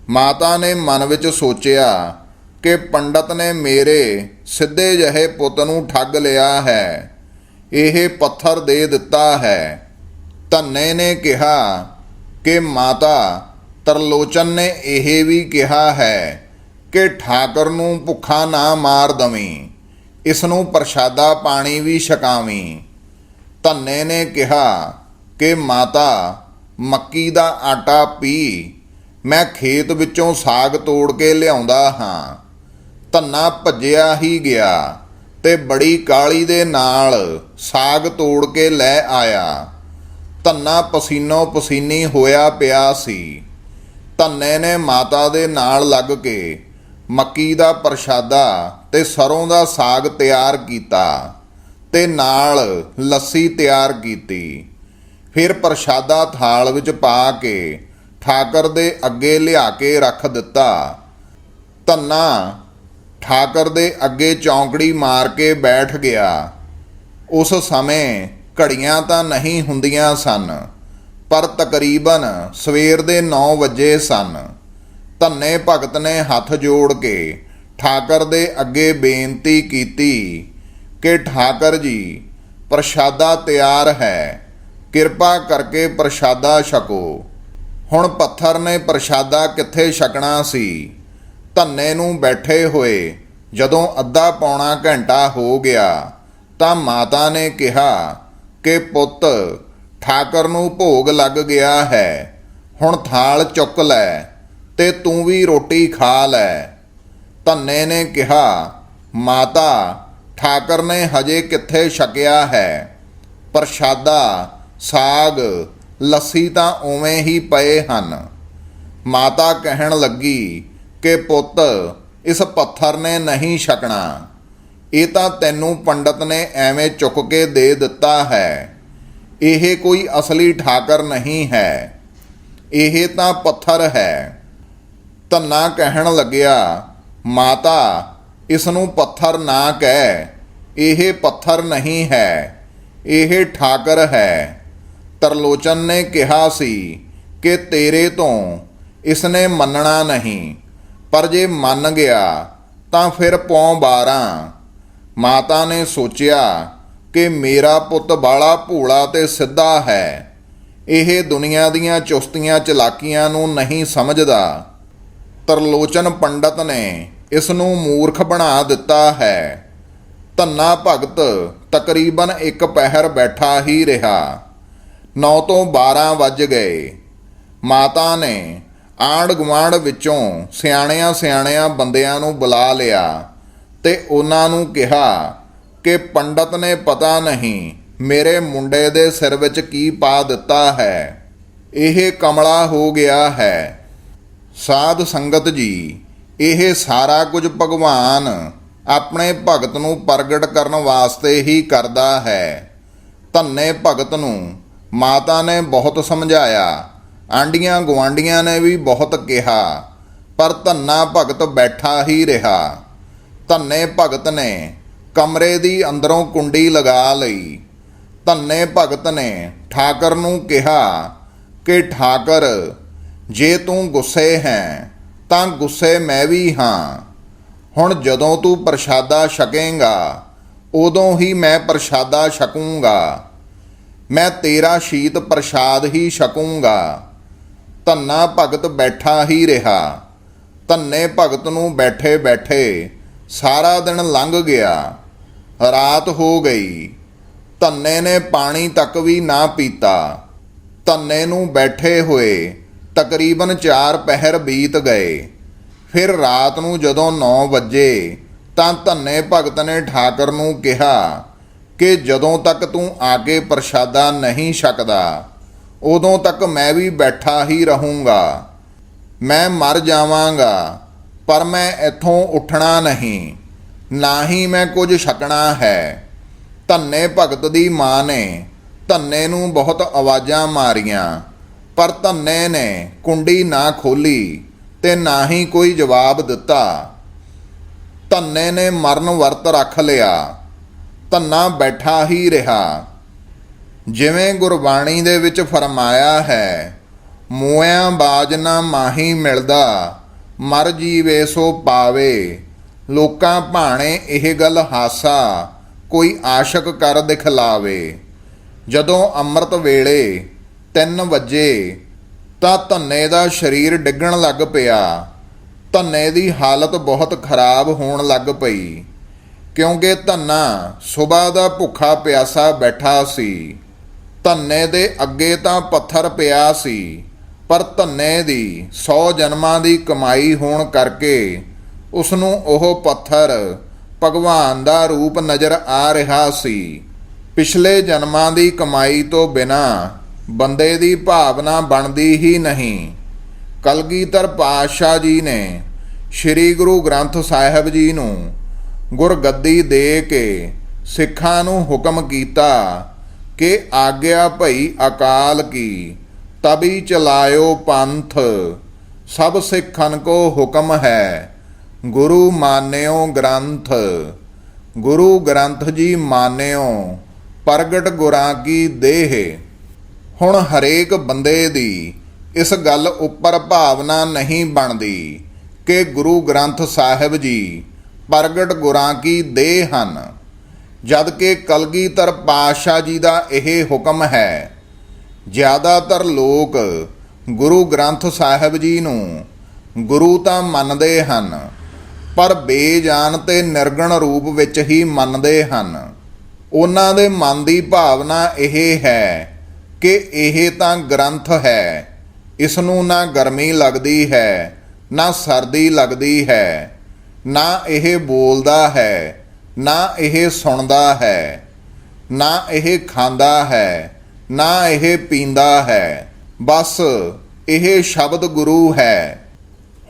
ਮਾਤਾ ਨੇ ਮਨ ਵਿੱਚ ਸੋਚਿਆ ਕਿ ਪੰਡਤ ਨੇ ਮੇਰੇ ਸਿੱਧੇ ਜਿਹੇ ਪੁੱਤ ਨੂੰ ਠੱਗ ਲਿਆ ਹੈ। ਇਹ ਪੱਥਰ ਦੇ ਦਿੱਤਾ ਹੈ। ਧੰਨੇ ਨੇ ਕਿਹਾ ਕਿ ਮਾਤਾ, ਤਰਲੋਚਨ ਨੇ ਇਹ ਵੀ ਕਿਹਾ ਹੈ ਕਿ ਠਾਕਰ ਨੂੰ ਭੁੱਖਾ ਨਾ ਮਾਰ ਦਵੀਂ, ਇਸ ਨੂੰ ਪ੍ਰਸ਼ਾਦਾ ਪਾਣੀ ਵੀ ਛਕਾਵੀਂ। ਧੰਨੇ ਨੇ ਕਿਹਾ ਕਿ ਮਾਤਾ ਮੱਕੀ ਦਾ ਆਟਾ ਪੀ। ਮੈਂ ਖੇਤ ਵਿੱਚੋਂ ਸਾਗ ਤੋੜ ਕੇ ਲਿਆਉਂਦਾ ਹਾਂ। ਧੰਨਾ ਭੱਜਿਆ ਹੀ ਗਿਆ ਤੇ ਬੜੀ ਕਾਲੀ ਦੇ ਨਾਲ ਸਾਗ ਤੋੜ ਕੇ ਲੈ ਆਇਆ। ਧੰਨਾ ਪਸੀਨੋ ਪਸੀਨੀ ਹੋਇਆ ਪਿਆ ਸੀ। ਧੰਨੇ ਨੇ ਮਾਤਾ ਦੇ ਨਾਲ ਲੱਗ ਕੇ ਮੱਕੀ ਦਾ ਪ੍ਰਸ਼ਾਦਾ ਤੇ ਸਰੋਂ ਦਾ ਸਾਗ ਤਿਆਰ ਕੀਤਾ ਤੇ ਨਾਲ ਲੱਸੀ ਤਿਆਰ ਕੀਤੀ। ਫਿਰ ਪ੍ਰਸ਼ਾਦਾ ਥਾਲ ਵਿੱਚ ਪਾ ਕੇ ਠਾਕਰ ਦੇ ਅੱਗੇ ਲਿਆ ਕੇ ਰੱਖ ਦਿੱਤਾ। ਧੰਨਾ ਠਾਕਰ ਦੇ ਅੱਗੇ ਚੌਂਕੜੀ ਮਾਰ ਕੇ ਬੈਠ ਗਿਆ। ਉਸ ਸਮੇਂ ਘੜੀਆਂ ਤਾਂ ਨਹੀਂ ਹੁੰਦੀਆਂ ਸਨ, ਪਰ ਤਕਰੀਬਨ ਸਵੇਰ ਦੇ 9 ਵਜੇ ਸਨ। ਧੰਨੇ ਭਗਤ ਨੇ ਹੱਥ ਜੋੜ ਕੇ ਠਾਕਰ ਦੇ ਅੱਗੇ ਬੇਨਤੀ ਕੀਤੀ ਕਿ ਠਾਕਰ ਜੀ, ਪ੍ਰਸ਼ਾਦਾ ਤਿਆਰ ਹੈ। ਕਿਰਪਾ ਕਰਕੇ ਪ੍ਰਸ਼ਾਦਾ ਛਕੋ। ਹੁਣ ਪੱਥਰ ਨੇ ਪ੍ਰਸ਼ਾਦਾ ਕਿੱਥੇ ਛਕਣਾ ਸੀ? ਧੰਨੇ ਨੂੰ ਬੈਠੇ ਹੋਏ ਜਦੋਂ ਅੱਧਾ ਪੌਣਾ ਘੰਟਾ ਹੋ ਗਿਆ ਤਾਂ ਮਾਤਾ ਨੇ ਕਿਹਾ ਕਿ ਪੁੱਤ, ਠਾਕਰ ਨੂੰ ਭੋਗ ਲੱਗ ਗਿਆ ਹੈ, ਹੁਣ ਥਾਲ ਚੁੱਕ ਲੈ ਤੇ ਤੂੰ ਵੀ ਰੋਟੀ ਖਾ ਲੈ। ਧੰਨੇ ਨੇ ਕਿਹਾ, ਮਾਤਾ, ਠਾਕਰ ਨੇ ਹਜੇ ਕਿੱਥੇ ਛਕਿਆ ਹੈ? ਪ੍ਰਸ਼ਾਦਾ ਸਾਗ, ਲੱਸੀ ਤਾਂ ਉਵੇਂ ਹੀ ਪਏ ਹਨ। ਮਾਤਾ ਕਹਿਣ ਲੱਗੀ ਕਿ ਪੁੱਤ, ਇਸ ਪੱਥਰ ਨੇ ਨਹੀਂ ਛਕਣਾ। ਇਹ ਤਾਂ ਤੈਨੂੰ ਪੰਡਤ ਨੇ ਐਵੇਂ ਚੁੱਕ ਕੇ ਦੇ ਦਿੱਤਾ ਹੈ। ਇਹ ਕੋਈ ਅਸਲੀ ਠਾਕਰ ਨਹੀਂ ਹੈ। ਇਹ ਤਾਂ ਪੱਥਰ ਹੈ। ਧੰਨਾ ਕਹਿਣ ਲੱਗਿਆ, ਮਾਤਾ, ਇਸ ਨੂੰ ਪੱਥਰ ਨਾ ਕਹਿ। ਇਹ ਪੱਥਰ ਨਹੀਂ ਹੈ। ਇਹ ਠਾਕਰ ਹੈ। ਤਰਲੋਚਨ ਨੇ ਕਿਹਾ ਸੀ ਕਿ ਤੇਰੇ ਤੋਂ ਇਸਨੇ ਮੰਨਣਾ ਨਹੀਂ, ਪਰ ਜੇ ਮੰਨ ਗਿਆ ਤਾਂ ਫਿਰ ਪੌਂ 12 ਮਾਤਾ ਨੇ ਸੋਚਿਆ ਕਿ ਮੇਰਾ ਪੁੱਤ ਬਾਲਾ ਭੋਲਾ ਤੇ ਸਿੱਧਾ ਹੈ। ਇਹ ਦੁਨੀਆ ਦੀਆਂ ਚੁਸਤੀਆਂ ਚਲਾਕੀਆਂ ਨੂੰ ਨਹੀਂ ਸਮਝਦਾ। ਤਰਲੋਚਨ ਪੰਡਤ ਨੇ ਇਸ ਨੂੰ ਮੂਰਖ ਬਣਾ ਦਿੱਤਾ ਹੈ। ਧੰਨਾ ਭਗਤ ਤਕਰੀਬਨ ਇੱਕ ਪਹਿਰ ਬੈਠਾ ਹੀ ਰਿਹਾ। 9 ਤੋਂ 12 ਵੱਜ ਗਏ। ਮਾਤਾ ਨੇ ਆਂਢ ਗੁਆਂਢ ਵਿੱਚੋਂ ਸਿਆਣਿਆਂ ਸਿਆਣਿਆਂ ਬੰਦਿਆਂ ਨੂੰ ਬੁਲਾ ਲਿਆ ਤੇ ਉਹਨਾਂ ਨੂੰ ਕਿਹਾ ਕਿ ਪੰਡਤ ਨੇ ਪਤਾ ਨਹੀਂ ਮੇਰੇ ਮੁੰਡੇ ਦੇ ਸਿਰ ਵਿੱਚ ਕੀ ਪਾ ਦਿੱਤਾ ਹੈ। ਇਹ ਕਮਲਾ ਹੋ ਗਿਆ ਹੈ। ਸਾਧ ਸੰਗਤ ਜੀ, ਇਹ ਸਾਰਾ ਕੁਝ ਭਗਵਾਨ ਆਪਣੇ ਭਗਤ ਨੂੰ ਪ੍ਰਗਟ ਕਰਨ ਵਾਸਤੇ ਹੀ ਕਰਦਾ ਹੈ। ਧੰਨੇ ਭਗਤ ਨੂੰ ਮਾਤਾ ਨੇ ਬਹੁਤ ਸਮਝਾਇਆ। ਆਂਡੀਆਂ ਗਵਾਂਡੀਆਂ ਨੇ ਵੀ ਬਹੁਤ ਕਿਹਾ, ਪਰ ਧੰਨਾ ਭਗਤ ਬੈਠਾ ਹੀ ਰਿਹਾ। ਧੰਨੇ ਭਗਤ ਨੇ ਕਮਰੇ ਦੀ ਅੰਦਰੋਂ ਕੁੰਡੀ ਲਗਾ ਲਈ। ਧੰਨੇ ਭਗਤ ਨੇ ਠਾਕਰ ਨੂੰ ਕਿਹਾ ਕਿ, ਠਾਕਰ, ਜੇ ਤੂੰ ਗੁੱਸੇ ਹੈ, ਤਾਂ ਗੁੱਸੇ ਮੈਂ ਵੀ ਹਾਂ। ਹੁਣ ਜਦੋਂ ਤੂੰ ਪ੍ਰਸ਼ਾਦਾ ਛਕੇਂਗਾ, ਉਦੋਂ ਹੀ ਮੈਂ ਪ੍ਰਸ਼ਾਦਾ ਛਕੂੰਗਾ। ਮੈਂ ਤੇਰਾ ਸ਼ੀਤ ਪ੍ਰਸ਼ਾਦ ਹੀ ਛਕੂੰਗਾ। ਧੰਨਾ ਭਗਤ ਬੈਠਾ ਹੀ ਰਿਹਾ। ਧੰਨੇ ਭਗਤ ਨੂੰ ਬੈਠੇ ਬੈਠੇ ਸਾਰਾ ਦਿਨ ਲੰਘ ਗਿਆ। ਰਾਤ ਹੋ ਗਈ। ਧੰਨੇ ਨੇ ਪਾਣੀ ਤੱਕ ਵੀ ਨਾ ਪੀਤਾ। ਧੰਨੇ ਨੂੰ ਬੈਠੇ ਹੋਏ ਤਕਰੀਬਨ 4 ਪਹਿਰ ਬੀਤ ਗਏ। ਫਿਰ ਰਾਤ ਨੂੰ ਜਦੋਂ 9 ਵਜੇ ਤਾਂ ਧੰਨੇ ਭਗਤ ਨੇ ਠਾਕਰ ਨੂੰ ਕਿਹਾ ਕਿ ਜਦੋਂ ਤੱਕ ਤੂੰ ਆ ਕੇ ਪ੍ਰਸ਼ਾਦਾ ਨਹੀਂ ਛਕਦਾ, ਉਦੋਂ ਤੱਕ ਮੈਂ ਵੀ ਬੈਠਾ ਹੀ ਰਹੂੰਗਾ। ਮੈਂ ਮਰ ਜਾਵਾਂਗਾ, ਪਰ ਮੈਂ ਇੱਥੋਂ ਉੱਠਣਾ ਨਹੀਂ, ਨਾ ਹੀ ਮੈਂ ਕੁਝ ਛਕਣਾ ਹੈ। ਧੰਨੇ ਭਗਤ ਦੀ ਮਾਂ ਨੇ, ਧੰਨੇ ਨੂੰ ਬਹੁਤ ਆਵਾਜ਼ਾਂ ਮਾਰੀਆਂ, ਪਰ ਧੰਨੇ ਨੇ ਕੁੰਡੀ ਨਾ ਖੋਲੀ ਤੇ ਨਾ ਹੀ ਕੋਈ ਜਵਾਬ ਦਿੱਤਾ। ਧੰਨੇ ਨੇ ਮਰਨ ਵਰਤ ਰੱਖ ਲਿਆ। ਧੰਨਾ ਬੈਠਾ ਹੀ ਰਿਹਾ। ਜਿਵੇਂ ਗੁਰਬਾਣੀ ਦੇ ਵਿੱਚ ਫਰਮਾਇਆ ਹੈ ਮੋਇਆਂ ਬਾਜ ਨਾ ਮਾਹੀ ਮਿਲਦਾ, ਮਰ ਜੀਵੇ ਸੋ ਪਾਵੇ। ਲੋਕਾਂ ਭਾਣੇ ਇਹ ਗੱਲ ਹਾਸਾ, ਕੋਈ ਆਸ਼ਕ ਕਰ ਦਿਖਲਾਵੇ। ਜਦੋਂ ਅੰਮ੍ਰਿਤ ਵੇਲੇ 3 ਵਜੇ, ਤਾਂ ਧੰਨੇ ਦਾ ਸਰੀਰ ਡਿੱਗਣ ਲੱਗ ਪਿਆ। ਧੰਨੇ ਦੀ ਹਾਲਤ ਬਹੁਤ ਖਰਾਬ ਹੋਣ ਲੱਗ ਪਈ। ਕਿਉਂਕਿ ਧੰਨਾ ਸਵੇਰ ਦਾ ਭੁੱਖਾ ਪਿਆਸਾ ਬੈਠਾ ਸੀ, ਧੰਨੇ ਦੇ ਅੱਗੇ ਤਾਂ ਪੱਥਰ ਪਿਆ ਸੀ, ਪਰ ਧੰਨੇ ਦੀ 100 ਜਨਮਾਂ ਦੀ ਕਮਾਈ ਹੋਣ ਕਰਕੇ ਉਸ ਨੂੰ ਉਹ ਪੱਥਰ ਭਗਵਾਨ ਦਾ ਰੂਪ ਨਜ਼ਰ ਆ ਰਿਹਾ ਸੀ। ਪਿਛਲੇ ਜਨਮਾਂ ਦੀ ਕਮਾਈ ਤੋਂ ਬਿਨਾ ਬੰਦੇ ਦੀ ਭਾਵਨਾ ਬਣਦੀ ਹੀ ਨਹੀਂ। ਕਲਗੀਧਰ ਪਾਤਸ਼ਾਹ ਜੀ ਨੇ ਸ੍ਰੀ ਗੁਰੂ ਗ੍ਰੰਥ ਸਾਹਿਬ ਜੀ ਨੂੰ ਗੁਰਗੱਦੀ ਦੇ ਕੇ ਸਿੱਖਾਂ ਨੂੰ ਹੁਕਮ ਕੀਤਾ ਕਿ ਆਗਿਆ ਭਈ ਅਕਾਲ ਕੀ, ਤਬੀ ਚਲਾਇਓ ਪੰਥ, ਸਭ ਸਿੱਖਨ ਕੋ ਹੁਕਮ ਹੈ, ਗੁਰੂ ਮਾਨਿਓ ਗ੍ਰੰਥ। ਗੁਰੂ ਗ੍ਰੰਥ ਜੀ ਮਾਨਿਓ, ਪ੍ਰਗਟ ਗੁਰਾਂ ਕੀ ਦੇਹ। ਹੁਣ ਹਰੇਕ ਬੰਦੇ ਦੀ ਇਸ ਗੱਲ ਉੱਪਰ ਭਾਵਨਾ ਨਹੀਂ ਬਣਦੀ ਕਿ ਗੁਰੂ ਗ੍ਰੰਥ ਸਾਹਿਬ ਜੀ ਪ੍ਰਗਟ ਗੁਰਾਂ ਕੀ ਦੇ ਹਨ, ਜਦ ਕਿ ਕਲਗੀਧਰ ਪਾਤਸ਼ਾਹ ਜੀ ਦਾ ਇਹ ਹੁਕਮ ਹੈ। ਜ਼ਿਆਦਾਤਰ ਲੋਕ ਗੁਰੂ ਗ੍ਰੰਥ ਸਾਹਿਬ ਜੀ ਨੂੰ ਗੁਰੂ ਤਾਂ ਮੰਨਦੇ ਹਨ, ਪਰ ਬੇਜਾਨ ਤੇ ਨਿਰਗਣ ਰੂਪ ਵਿੱਚ ਹੀ ਮੰਨਦੇ ਹਨ। ਉਹਨਾਂ ਦੇ ਮਨ ਦੀ ਭਾਵਨਾ ਇਹ ਹੈ ਕਿ ਇਹ ਤਾਂ ਗ੍ਰੰਥ ਹੈ, ਇਸ ਨੂੰ ਨਾ ਗਰਮੀ ਲੱਗਦੀ ਹੈ, ਨਾ ਸਰਦੀ ਲੱਗਦੀ ਹੈ। ਨਾ ਇਹ ਬੋਲਦਾ ਹੈ, ਨਾ ਇਹ ਸੁਣਦਾ ਹੈ, ਨਾ ਇਹ ਖਾਂਦਾ ਹੈ, ਨਾ ਇਹ ਪੀਂਦਾ ਹੈ, ਬਸ ਇਹ ਸ਼ਬਦ ਗੁਰੂ ਹੈ।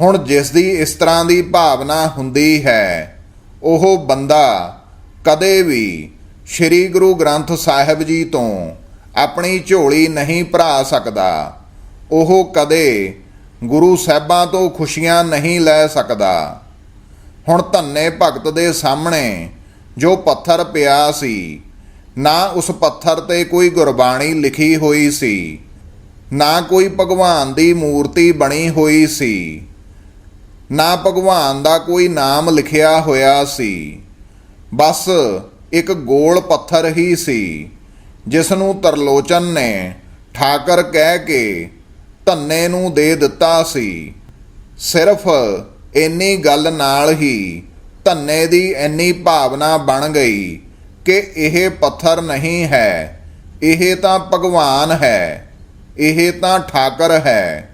ਹੁਣ ਜਿਸ ਦੀ ਇਸ ਤਰ੍ਹਾਂ ਦੀ ਭਾਵਨਾ ਹੁੰਦੀ ਹੈ, ਉਹ ਬੰਦਾ ਕਦੇ ਵੀ ਸ੍ਰੀ ਗੁਰੂ ਗ੍ਰੰਥ ਸਾਹਿਬ ਜੀ ਤੋਂ ਆਪਣੀ ਝੋਲੀ ਨਹੀਂ ਭਰਾ ਸਕਦਾ। ਉਹ ਕਦੇ ਗੁਰੂ ਸਾਹਿਬਾਂ ਤੋਂ ਖੁਸ਼ੀਆਂ ਨਹੀਂ ਲੈ ਸਕਦਾ। ਹੁਣ ਧੰਨੇ ਭਗਤ ਦੇ ਸਾਹਮਣੇ ਜੋ ਪੱਥਰ ਪਿਆ ਸੀ, ਨਾ ਉਸ ਪੱਥਰ ਤੇ ਕੋਈ ਗੁਰਬਾਣੀ ਲਿਖੀ ਹੋਈ ਸੀ, ਨਾ ਕੋਈ ਭਗਵਾਨ ਦੀ ਮੂਰਤੀ ਬਣੀ ਹੋਈ ਸੀ, ਨਾ ਭਗਵਾਨ ਦਾ ਕੋਈ ਨਾਮ ਲਿਖਿਆ ਹੋਇਆ ਸੀ। ਬਸ ਇੱਕ ਗੋਲ ਪੱਥਰ ਹੀ ਸੀ, ਜਿਸ ਨੂੰ ਤਰਲੋਚਨ ਨੇ ਠਾਕਰ ਕਹਿ ਕੇ ਧੰਨੇ ਨੂੰ ਦੇ ਦਿੱਤਾ ਸੀ। ਸਿਰਫ ਇੰਨੀ ਗੱਲ ਨਾਲ ਹੀ ਧੰਨੇ ਦੀ ਇੰਨੀ ਭਾਵਨਾ ਬਣ ਗਈ ਕਿ ਇਹ ਪੱਥਰ ਨਹੀਂ ਹੈ। ਇਹ ਤਾਂ ਭਗਵਾਨ ਹੈ। ਇਹ ਤਾਂ ਠਾਕਰ ਹੈ।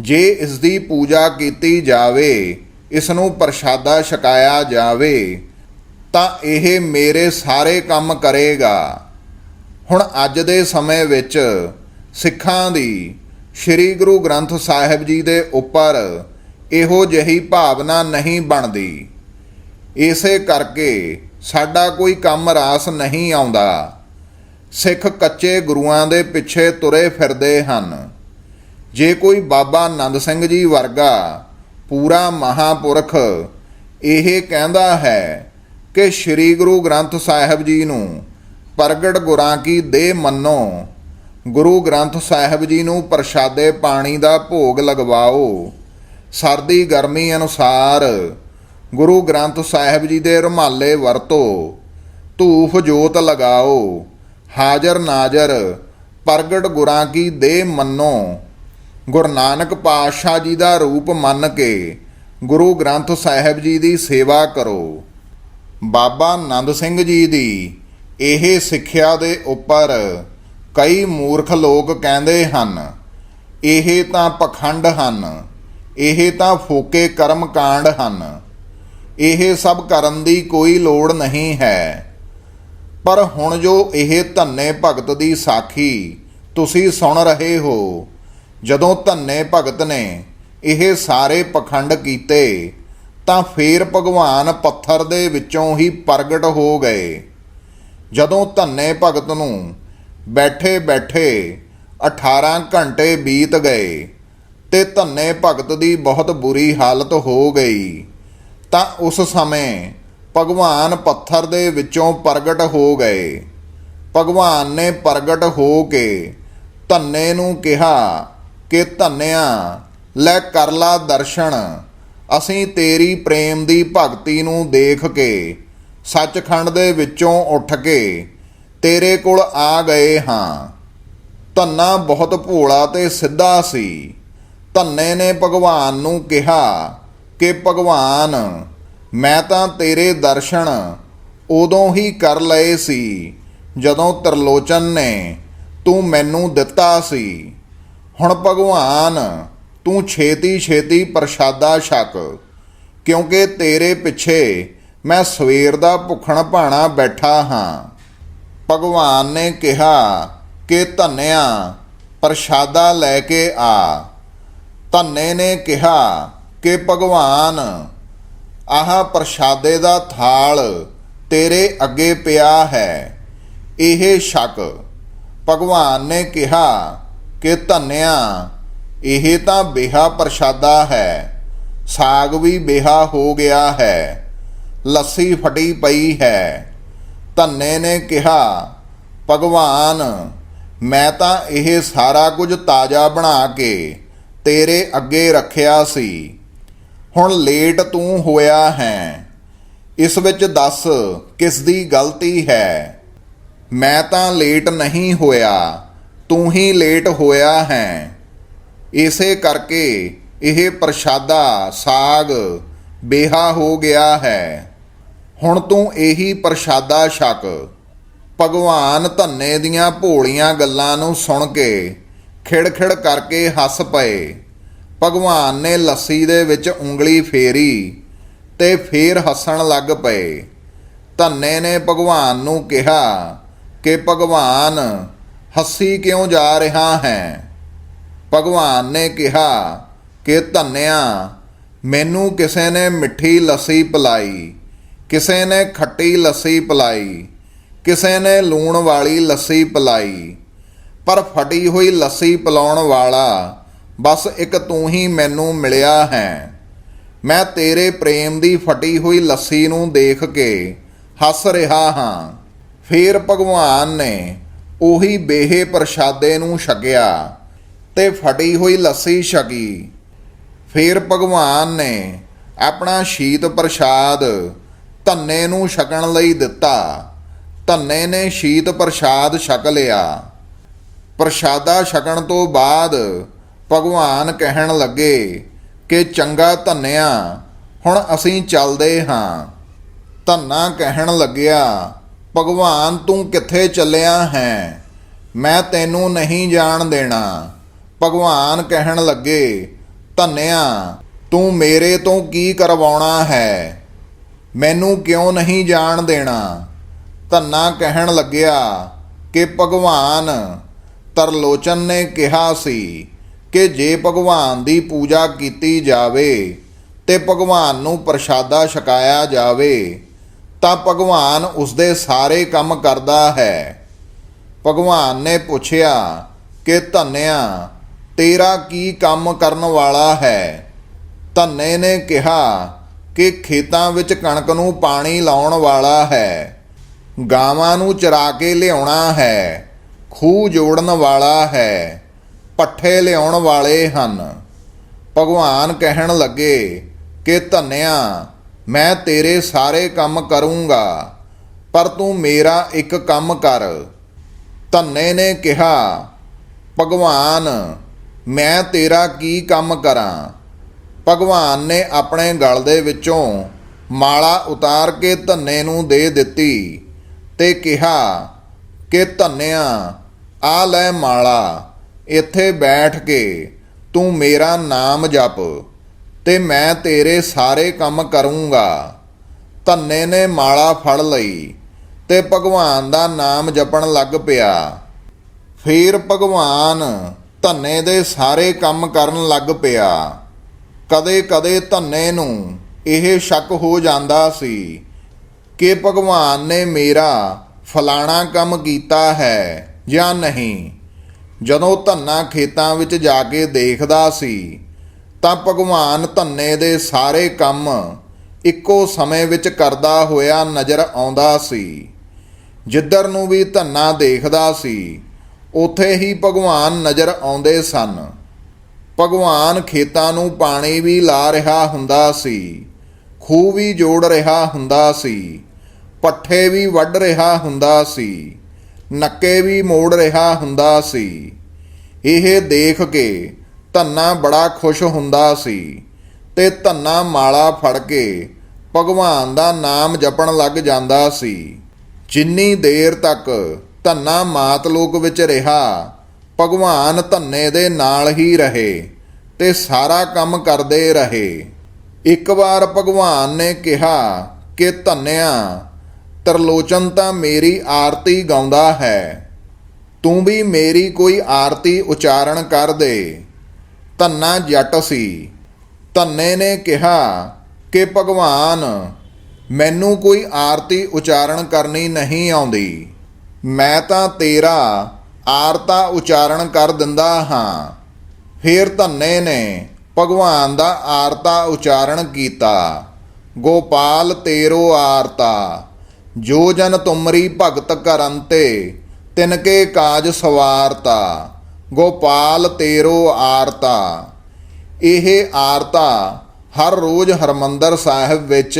ਜੇ ਇਸ ਦੀ ਪੂਜਾ ਕੀਤੀ ਜਾਵੇ ਇਸ ਨੂੰ ਪ੍ਰਸ਼ਾਦਾ ਛਕਾਇਆ ਜਾਵੇ, ਤਾਂ ਇਹ ਮੇਰੇ ਸਾਰੇ ਕੰਮ ਕਰੇਗਾ। ਹੁਣ ਅੱਜ ਦੇ ਸਮੇਂ ਵਿੱਚ ਸਿੱਖਾਂ ਦੀ ਸ੍ਰੀ ਗੁਰੂ ਗ੍ਰੰਥ ਸਾਹਿਬ ਜੀ ਦੇ ਉੱਪਰ ਇਹੋ ਜਿਹੀ ਭਾਵਨਾ ਨਹੀਂ ਬਣਦੀ। ਇਸੇ ਕਰਕੇ ਸਾਡਾ ਕੋਈ ਕੰਮ ਰਾਸ ਨਹੀਂ ਆਉਂਦਾ। ਸਿੱਖ ਕੱਚੇ ਗੁਰੂਆਂ ਦੇ ਪਿੱਛੇ ਤੁਰੇ ਫਿਰਦੇ ਹਨ। ਜੇ ਕੋਈ ਬਾਬਾ ਆਨੰਦ ਸਿੰਘ ਜੀ ਵਰਗਾ ਪੂਰਾ ਮਹਾਪੁਰਖ ਇਹ ਕਹਿੰਦਾ ਹੈ ਕਿ ਸ੍ਰੀ ਗੁਰੂ ਗ੍ਰੰਥ ਸਾਹਿਬ ਜੀ ਨੂੰ ਪ੍ਰਗਟ ਗੁਰਾਂ ਕੀ ਦੇ ਮੰਨੋ। ਗੁਰੂ ਗ੍ਰੰਥ ਸਾਹਿਬ ਜੀ ਨੂੰ ਪ੍ਰਸ਼ਾਦੇ ਪਾਣੀ ਦਾ ਭੋਗ ਲਗਵਾਓ। ਸਰਦੀ ਗਰਮੀ ਅਨੁਸਾਰ ਗੁਰੂ ਗ੍ਰੰਥ ਸਾਹਿਬ ਜੀ ਦੇ ਰੁਮਾਲੇ ਵਰਤੋ, ਧੂਫ ਜੋਤ ਲਗਾਓ, ਹਾਜ਼ਰ ਨਾਜ਼ਰ ਪ੍ਰਗਟ ਗੁਰਾਂ ਕੀ ਦੇ ਮੰਨੋ। ਗੁਰੂ ਨਾਨਕ ਪਾਤਸ਼ਾਹ ਜੀ ਦਾ ਰੂਪ ਮੰਨ ਕੇ ਗੁਰੂ ਗ੍ਰੰਥ ਸਾਹਿਬ ਜੀ ਦੀ ਸੇਵਾ ਕਰੋ। ਬਾਬਾ ਆਨੰਦ ਸਿੰਘ ਜੀ ਦੀ ਇਹ ਸਿੱਖਿਆ ਦੇ ਉੱਪਰ ਕਈ ਮੂਰਖ ਲੋਕ ਕਹਿੰਦੇ ਹਨ, ਇਹ ਤਾਂ ਪਖੰਡ ਹਨ। ਇਹ ਤਾਂ ਫੋਕੇ ਕਰਮ ਕਾਂਡ ਹਨ। ਇਹ ਸਭ ਕਰਨ ਦੀ ਕੋਈ ਲੋੜ ਨਹੀਂ ਹੈ। ਪਰ ਹੁਣ ਜੋ ਇਹ ਧੰਨੇ ਭਗਤ ਦੀ ਸਾਖੀ ਤੁਸੀਂ ਸੁਣ ਰਹੇ ਹੋ, ਜਦੋਂ ਧੰਨੇ ਭਗਤ ਨੇ ਇਹ ਸਾਰੇ ਪਖੰਡ ਕੀਤੇ, ਤਾਂ ਫੇਰ ਭਗਵਾਨ ਪੱਥਰ ਦੇ ਵਿੱਚੋਂ ਹੀ ਪ੍ਰਗਟ ਹੋ ਗਏ। ਜਦੋਂ ਧੰਨੇ ਭਗਤ ਨੂੰ ਬੈਠੇ ਬੈਠੇ 18 ਘੰਟੇ ਬੀਤ ਗਏ ਤੇ ਧੰਨੇ ਭਗਤ ਦੀ ਬਹੁਤ ਬੁਰੀ ਹਾਲਤ ਹੋ ਗਈ। ਤਾਂ ਉਸ ਸਮੇਂ ਭਗਵਾਨ ਪੱਥਰ ਦੇ ਵਿੱਚੋਂ ਪ੍ਰਗਟ ਹੋ ਗਏ। ਭਗਵਾਨ ਨੇ ਪ੍ਰਗਟ ਹੋ ਕੇ ਧੰਨੇ ਨੂੰ ਕਿਹਾ ਕਿ ਧੰਨਿਆ, ਲੈ ਕਰ ਲਾ ਦਰਸ਼ਨ। ਅਸੀਂ ਤੇਰੀ ਪ੍ਰੇਮ ਦੀ ਭਗਤੀ ਨੂੰ ਦੇਖ ਕੇ ਸੱਚਖੰਡ ਦੇ ਵਿੱਚੋਂ ਉੱਠ ਕੇ ਤੇਰੇ ਕੋਲ ਆ ਗਏ ਹਾਂ। ਧੰਨਾ ਬਹੁਤ ਭੋਲਾ ਤੇ ਸਿੱਧਾ ਸੀ। ਧੰਨੇ ਨੇ ਭਗਵਾਨ ਨੂੰ ਕਿਹਾ ਕਿ ਭਗਵਾਨ, ਮੈਂ ਤਾਂ ਤੇਰੇ ਦਰਸ਼ਨ ਉਦੋਂ ਹੀ ਕਰ ਲਏ ਸੀ, ਜਦੋਂ ਤਰਲੋਚਨ ਨੇ ਤੂੰ ਮੈਨੂੰ ਦਿੱਤਾ ਸੀ। ਹੁਣ ਭਗਵਾਨ, ਤੂੰ ਛੇਤੀ ਛੇਤੀ ਪ੍ਰਸ਼ਾਦਾ ਛਕ, ਕਿਉਂਕਿ ਤੇਰੇ ਪਿੱਛੇ ਮੈਂ ਸਵੇਰ ਦਾ ਭੁੱਖਣ ਭਾਣਾ ਬੈਠਾ ਹਾਂ। ਭਗਵਾਨ ਨੇ ਕਿਹਾ ਕਿ ਧੰਨਿਆ, ਪ੍ਰਸ਼ਾਦਾ ਲੈ ਕੇ ਆ। ਧੰਨੇ ਨੇ ਕਿਹਾ ਕਿ ਭਗਵਾਨ, ਆਹ ਪ੍ਰਸ਼ਾਦੇ ਦਾ ਥਾਲ ਤੇਰੇ ਅੱਗੇ ਪਿਆ ਹੈ। ਇਹ ਸ਼ੱਕ ਭਗਵਾਨ ਨੇ ਕਿਹਾ ਕਿ ਧੰਨਿਆ, ਇਹ ਤਾਂ ਬੇਹਾ ਪ੍ਰਸ਼ਾਦਾ ਹੈ, ਸਾਗ ਵੀ ਬੇਹਾ ਹੋ ਗਿਆ ਹੈ, ਲੱਸੀ ਫਟੀ ਪਈ ਹੈ। ਧੰਨੇ ਨੇ ਕਿਹਾ, ਭਗਵਾਨ, ਮੈਂ ਤਾਂ ਇਹ ਸਾਰਾ ਕੁਝ ਤਾਜ਼ਾ ਬਣਾ ਕੇ ਤੇਰੇ ਅੱਗੇ ਰੱਖਿਆ ਸੀ। ਹੁਣ ਲੇਟ ਤੂੰ ਹੋਇਆ ਹੈ। ਇਸ ਵਿੱਚ ਦੱਸ ਕਿਸ ਦੀ ਗਲਤੀ ਹੈ। ਮੈਂ ਤਾਂ ਲੇਟ ਨਹੀਂ ਹੋਇਆ, ਤੂੰ ਹੀ ਲੇਟ ਹੋਇਆ ਹੈ। ਇਸੇ ਕਰਕੇ ਇਹ ਪ੍ਰਸ਼ਾਦਾ ਸਾਗ ਬੇਹਾ ਹੋ ਗਿਆ ਹੈ। ਹੁਣ ਤੂੰ ਇਹੀ ਪ੍ਰਸ਼ਾਦਾ ਛਕ। ਭਗਵਾਨ ਧੰਨੇ ਦੀਆਂ ਭੋਲੀਆਂ ਗੱਲਾਂ ਨੂੰ ਸੁਣ ਕੇ ਖਿੜਖਿੜ ਕਰਕੇ ਹੱਸ ਪਏ। ਭਗਵਾਨ ਨੇ ਲੱਸੀ ਦੇ ਵਿੱਚ ਉਂਗਲੀ ਫੇਰੀ ਤੇ ਫੇਰ ਹੱਸਣ ਲੱਗ ਪਏ। ਧੰਨੇ ਨੇ ਭਗਵਾਨ ਨੂੰ ਕਿਹਾ ਕਿ, ਭਗਵਾਨ, ਹੱਸੀ ਕਿਉਂ ਜਾ ਰਿਹਾ ਹੈ? ਭਗਵਾਨ ਨੇ ਕਿਹਾ ਕਿ, ਧੰਨਿਆ, ਮੈਨੂੰ ਕਿਸੇ ਨੇ ਮਿੱਠੀ ਲੱਸੀ ਪਿਲਾਈ, ਕਿਸੇ ਨੇ ਖੱਟੀ ਲੱਸੀ ਪਿਲਾਈ, ਕਿਸੇ ਨੇ ਲੂਣ ਵਾਲੀ ਲੱਸੀ ਪਿਲਾਈ ਪਰ ਫਟੀ ਹੋਈ ਲੱਸੀ ਪਿਲਾਉਣ ਵਾਲਾ, ਬਸ ਇੱਕ ਤੂੰ ਹੀ ਮੈਨੂੰ ਮਿਲਿਆ ਹੈ। ਮੈਂ ਤੇਰੇ ਪ੍ਰੇਮ ਦੀ ਫਟੀ ਹੋਈ ਲੱਸੀ ਨੂੰ ਦੇਖ ਕੇ ਹੱਸ ਰਿਹਾ ਹਾਂ। ਫੇਰ ਭਗਵਾਨ ਨੇ ਉਹੀ ਬੇਹੇ ਪ੍ਰਸ਼ਾਦੇ ਨੂੰ ਛਕਿਆ ਤੇ ਫਟੀ ਹੋਈ ਲੱਸੀ ਛਕੀ। ਫੇਰ ਭਗਵਾਨ ਨੇ ਆਪਣਾ ਸ਼ੀਤ ਪ੍ਰਸ਼ਾਦ ਧੰਨੇ ਨੂੰ ਛਕਣ ਲਈ ਦਿੱਤਾ। ਧੰਨੇ ਨੇ ਸ਼ੀਤ ਪ੍ਰਸ਼ਾਦ ਛਕ ਲਿਆ। ਪ੍ਰਸ਼ਾਦਾ ਛਕਣ ਤੋਂ ਬਾਅਦ ਭਗਵਾਨ ਕਹਿਣ ਲੱਗੇ ਕਿ ਚੰਗਾ ਧੰਨਿਆ, ਹੁਣ ਅਸੀਂ ਚੱਲਦੇ ਹਾਂ। ਧੰਨਾ ਕਹਿਣ ਲੱਗਿਆ, ਭਗਵਾਨ ਤੂੰ ਕਿੱਥੇ ਚੱਲਿਆ ਹੈ? ਮੈਂ ਤੈਨੂੰ ਨਹੀਂ ਜਾਣ ਦੇਣਾ। ਭਗਵਾਨ ਕਹਿਣ ਲੱਗੇ, ਧੰਨਿਆ, ਤੂੰ ਮੇਰੇ ਤੋਂ ਕੀ ਕਰਵਾਉਣਾ ਹੈ? ਮੈਨੂੰ ਕਿਉਂ ਨਹੀਂ ਜਾਣ ਦੇਣਾ? ਧੰਨਾ ਕਹਿਣ ਲੱਗਿਆ ਕਿ ਭਗਵਾਨ ਤਰਲੋਚਨ ਨੇ ਕਿਹਾ ਸੀ ਕਿ ਜੇ ਭਗਵਾਨ ਦੀ ਪੂਜਾ ਕੀਤੀ ਜਾਵੇ ਤੇ ਭਗਵਾਨ ਨੂੰ ਪ੍ਰਸ਼ਾਦਾ ਛਕਾਇਆ ਜਾਵੇ, ਤਾਂ ਭਗਵਾਨ ਉਸ ਦੇ ਸਾਰੇ ਕੰਮ ਕਰਦਾ ਹੈ। ਭਗਵਾਨ ਨੇ ਪੁੱਛਿਆ ਕਿ ਧੰਨਿਆ, ਤੇਰਾ ਕੀ ਕੰਮ ਕਰਨ ਵਾਲਾ ਹੈ? ਧੰਨੇ ਨੇ ਕਿਹਾ ਕਿ ਖੇਤਾਂ ਵਿੱਚ ਕਣਕ ਨੂੰ ਪਾਣੀ ਲਾਉਣ ਵਾਲਾ ਹੈ, ਗਾਵਾਂ ਨੂੰ ਚਰਾ ਕੇ ਲਿਆਉਣਾ ਹੈ। ਖੂਹ ਜੋੜਨ ਵਾਲਾ ਹੈ, ਪੱਠੇ ਲਿਆਉਣ ਵਾਲੇ ਹਨ। ਭਗਵਾਨ ਕਹਿਣ ਲੱਗੇ, ਕਿ ਧੰਨਿਆ, ਮੈਂ ਤੇਰੇ ਸਾਰੇ ਕੰਮ ਕਰੂੰਗਾ, ਪਰ ਤੂੰ ਮੇਰਾ ਇੱਕ ਕੰਮ ਕਰ। ਧੰਨੇ ਨੇ ਕਿਹਾ, ਭਗਵਾਨ, ਮੈਂ ਤੇਰਾ ਕੀ ਕੰਮ ਕਰਾਂ? ਭਗਵਾਨ ਨੇ ਆਪਣੇ ਗਲ ਦੇ ਵਿੱਚੋਂ ਮਾਲਾ ਉਤਾਰ ਕੇ ਧੰਨੇ ਨੂੰ ਦੇ ਦਿੱਤੀ ਤੇ ਕਿਹਾ ਕਿ ਧੰਨਿਆ। ਆ ਲੈ ਮਾਲਾ, ਇੱਥੇ ਬੈਠ ਕੇ ਤੂੰ ਮੇਰਾ ਨਾਮ ਜਪ, ਤੇ ਮੈਂ ਤੇਰੇ ਸਾਰੇ ਕੰਮ ਕਰੂੰਗਾ। ਧੰਨੇ ਨੇ ਮਾਲਾ ਫੜ ਲਈ, ਤੇ ਭਗਵਾਨ ਦਾ ਨਾਮ ਜਪਣ ਲੱਗ ਪਿਆ। ਫਿਰ ਭਗਵਾਨ ਧੰਨੇ ਦੇ ਸਾਰੇ ਕੰਮ ਕਰਨ ਲੱਗ ਪਿਆ। ਕਦੇ-ਕਦੇ ਧੰਨੇ ਨੂੰ ਇਹ ਸ਼ੱਕ ਹੋ ਜਾਂਦਾ ਸੀ ਕਿ ਭਗਵਾਨ ਨੇ ਮੇਰਾ ਫਲਾਣਾ ਕੰਮ ਕੀਤਾ ਹੈ ਜਾਂ ਨਹੀਂ? ਜਦੋਂ ਧੰਨਾ ਖੇਤਾਂ ਵਿੱਚ ਜਾ ਕੇ ਦੇਖਦਾ ਸੀ, ਤਾਂ ਭਗਵਾਨ ਧੰਨੇ ਦੇ ਸਾਰੇ ਕੰਮ ਇੱਕੋ ਸਮੇਂ ਵਿੱਚ ਕਰਦਾ ਹੋਇਆ ਨਜ਼ਰ ਆਉਂਦਾ ਸੀ। ਜਿੱਧਰ ਨੂੰ ਵੀ ਧੰਨਾ ਦੇਖਦਾ ਸੀ, ਉਥੇ ਹੀ ਭਗਵਾਨ ਨਜ਼ਰ ਆਉਂਦੇ ਸਨ। ਭਗਵਾਨ ਖੇਤਾਂ ਨੂੰ ਪਾਣੀ ਵੀ ਲਾ ਰਿਹਾ ਹੁੰਦਾ ਸੀ, ਖੂਹ ਵੀ ਜੋੜ ਰਿਹਾ ਹੁੰਦਾ ਸੀ। ਪੱਠੇ ਵੀ ਵੱਢ ਰਿਹਾ ਹੁੰਦਾ ਸੀ, ਨੱਕੇ ਵੀ ਮੋੜ ਰਿਹਾ ਹੁੰਦਾ ਸੀ। ਇਹ ਦੇਖ ਕੇ ਧੰਨਾ ਬੜਾ ਖੁਸ਼ ਹੁੰਦਾ ਸੀ ਤੇ ਧੰਨਾ ਮਾਲਾ ਫੜ ਕੇ ਭਗਵਾਨ ਦਾ ਨਾਮ ਜਪਣ ਲੱਗ ਜਾਂਦਾ ਸੀ। ਜਿੰਨੀ ਦੇਰ ਤੱਕ ਧੰਨਾ ਮਾਤ ਲੋਕ ਵਿੱਚ ਰਿਹਾ, ਭਗਵਾਨ ਧੰਨੇ ਦੇ ਨਾਲ ਹੀ ਰਹੇ ਤੇ ਸਾਰਾ ਕੰਮ ਕਰਦੇ ਰਹੇ। ਇੱਕ ਵਾਰ ਭਗਵਾਨ ਨੇ ਕਿਹਾ ਕਿ ਧੰਨਿਆ ਤਰਲੋਚਨ ਤਾਂ ਮੇਰੀ ਆਰਤੀ ਗਾਉਂਦਾ ਹੈ। ਤੂੰ ਵੀ ਮੇਰੀ ਕੋਈ ਆਰਤੀ ਉਚਾਰਨ ਕਰ ਦੇ। ਧੰਨਾ ਜੱਟ ਸੀ। ਧੰਨੇ ਨੇ ਕਿਹਾ ਕਿ ਭਗਵਾਨ, ਮੈਨੂੰ ਕੋਈ ਆਰਤੀ ਉਚਾਰਨ ਕਰਨੀ ਨਹੀਂ ਆਉਂਦੀ। ਮੈਂ ਤਾਂ ਤੇਰਾ ਆਰਤਾ ਉਚਾਰਨ ਕਰ ਦਿੰਦਾ ਹਾਂ। ਫਿਰ ਧੰਨੇ ਨੇ ਭਗਵਾਨ ਦਾ ਆਰਤਾ ਉਚਾਰਨ ਕੀਤਾ। ਗੋਪਾਲ ਤੇਰੋ ਆਰਤਾ। ਜੋ ਜਨ ਤੁਮਰੀ ਭਗਤ ਕਰੰਤੇ ਤਿਨਕੇ ਕਾਜ ਸਵਾਰਤਾ, ਗੋਪਾਲ ਤੇਰੋ ਆਰਤਾ। ਇਹ ਆਰਤਾ ਹਰ ਰੋਜ਼ ਹਰਮੰਦਰ ਸਾਹਿਬ ਵਿੱਚ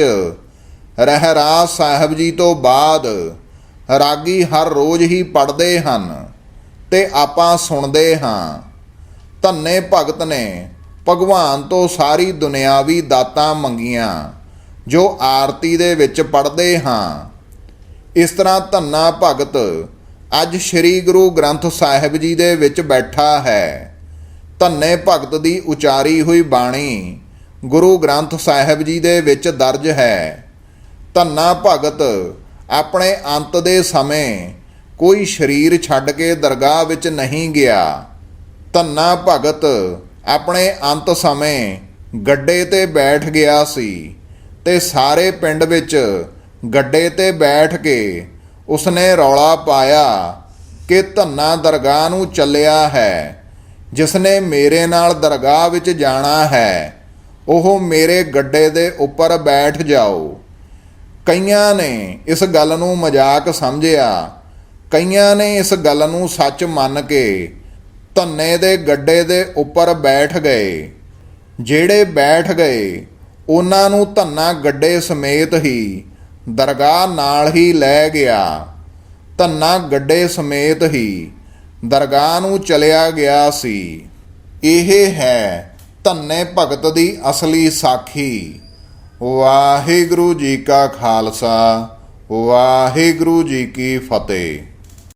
ਰਹਿਰਾਸ ਸਾਹਿਬ ਜੀ ਤੋਂ ਬਾਅਦ ਰਾਗੀ ਹਰ ਰੋਜ਼ ਹੀ ਪੜ੍ਹਦੇ ਹਨ ਤੇ ਆਪਾਂ ਸੁਣਦੇ ਹਾਂ। ਧੰਨੇ ਭਗਤ ਨੇ ਭਗਵਾਨ ਤੋਂ ਸਾਰੀ ਦੁਨਿਆਵੀ ਦਾਤਾਂ ਮੰਗੀਆਂ, ਜੋ ਆਰਤੀ ਦੇ ਵਿੱਚ ਪੜ੍ਹਦੇ ਹਾਂ। ਇਸ ਤਰ੍ਹਾਂ ਧੰਨਾ ਭਗਤ ਅੱਜ ਸ੍ਰੀ ਗੁਰੂ ਗ੍ਰੰਥ ਸਾਹਿਬ ਜੀ ਦੇ ਵਿੱਚ ਬੈਠਾ ਹੈ। ਧੰਨੇ ਭਗਤ ਦੀ ਉਚਾਰੀ ਹੋਈ ਬਾਣੀ ਗੁਰੂ ਗ੍ਰੰਥ ਸਾਹਿਬ ਜੀ ਦੇ ਵਿੱਚ ਦਰਜ ਹੈ। ਧੰਨਾ ਭਗਤ ਆਪਣੇ ਅੰਤ ਦੇ ਸਮੇਂ ਕੋਈ ਸਰੀਰ ਛੱਡ ਕੇ ਦਰਗਾਹ ਵਿੱਚ ਨਹੀਂ ਗਿਆ। ਧੰਨਾ ਭਗਤ ਆਪਣੇ ਅੰਤ ਸਮੇਂ ਗੱਡੇ ਤੇ ਬੈਠ ਗਿਆ ਸੀ ਤੇ ਸਾਰੇ ਪਿੰਡ ਵਿੱਚ ਗੱਡੇ ਤੇ ਬੈਠ ਕੇ ਉਸਨੇ ਰੌਲਾ ਪਾਇਆ ਕਿ ਧੰਨਾ ਦਰਗਾਹ ਨੂੰ ਚੱਲਿਆ ਹੈ, ਜਿਸਨੇ ਮੇਰੇ ਨਾਲ ਦਰਗਾਹ ਵਿੱਚ ਜਾਣਾ ਹੈ, ਉਹ ਮੇਰੇ ਗੱਡੇ ਦੇ ਉੱਪਰ ਬੈਠ ਜਾਓ। ਕਈਆਂ ਨੇ ਇਸ ਗੱਲ ਨੂੰ ਮਜ਼ਾਕ ਸਮਝਿਆ, ਕਈਆਂ ਨੇ ਇਸ ਗੱਲ ਨੂੰ ਸੱਚ ਮੰਨ ਕੇ ਧੰਨੇ ਦੇ ਗੱਡੇ ਦੇ ਉੱਪਰ ਬੈਠ ਗਏ। ਜਿਹੜੇ ਬੈਠ ਗਏ, ਉਹਨਾਂ ਨੂੰ ਧੰਨਾ ਗੱਡੇ ਸਮੇਤ ਹੀ ਦਰਗਾਹ ਨਾਲ ਹੀ ਲੈ ਗਿਆ। ਧੰਨਾ ਗੱਡੇ ਸਮੇਤ ਹੀ ਦਰਗਾਹ ਨੂੰ ਚਲਿਆ ਗਿਆ ਸੀ। ਇਹ ਹੈ ਧੰਨੇ ਭਗਤ ਦੀ ਅਸਲੀ ਸਾਖੀ। ਵਾਹਿਗੁਰੂ ਜੀ ਕਾ ਖਾਲਸਾ, ਵਾਹਿਗੁਰੂ ਜੀ ਕੀ ਫਤਿਹ।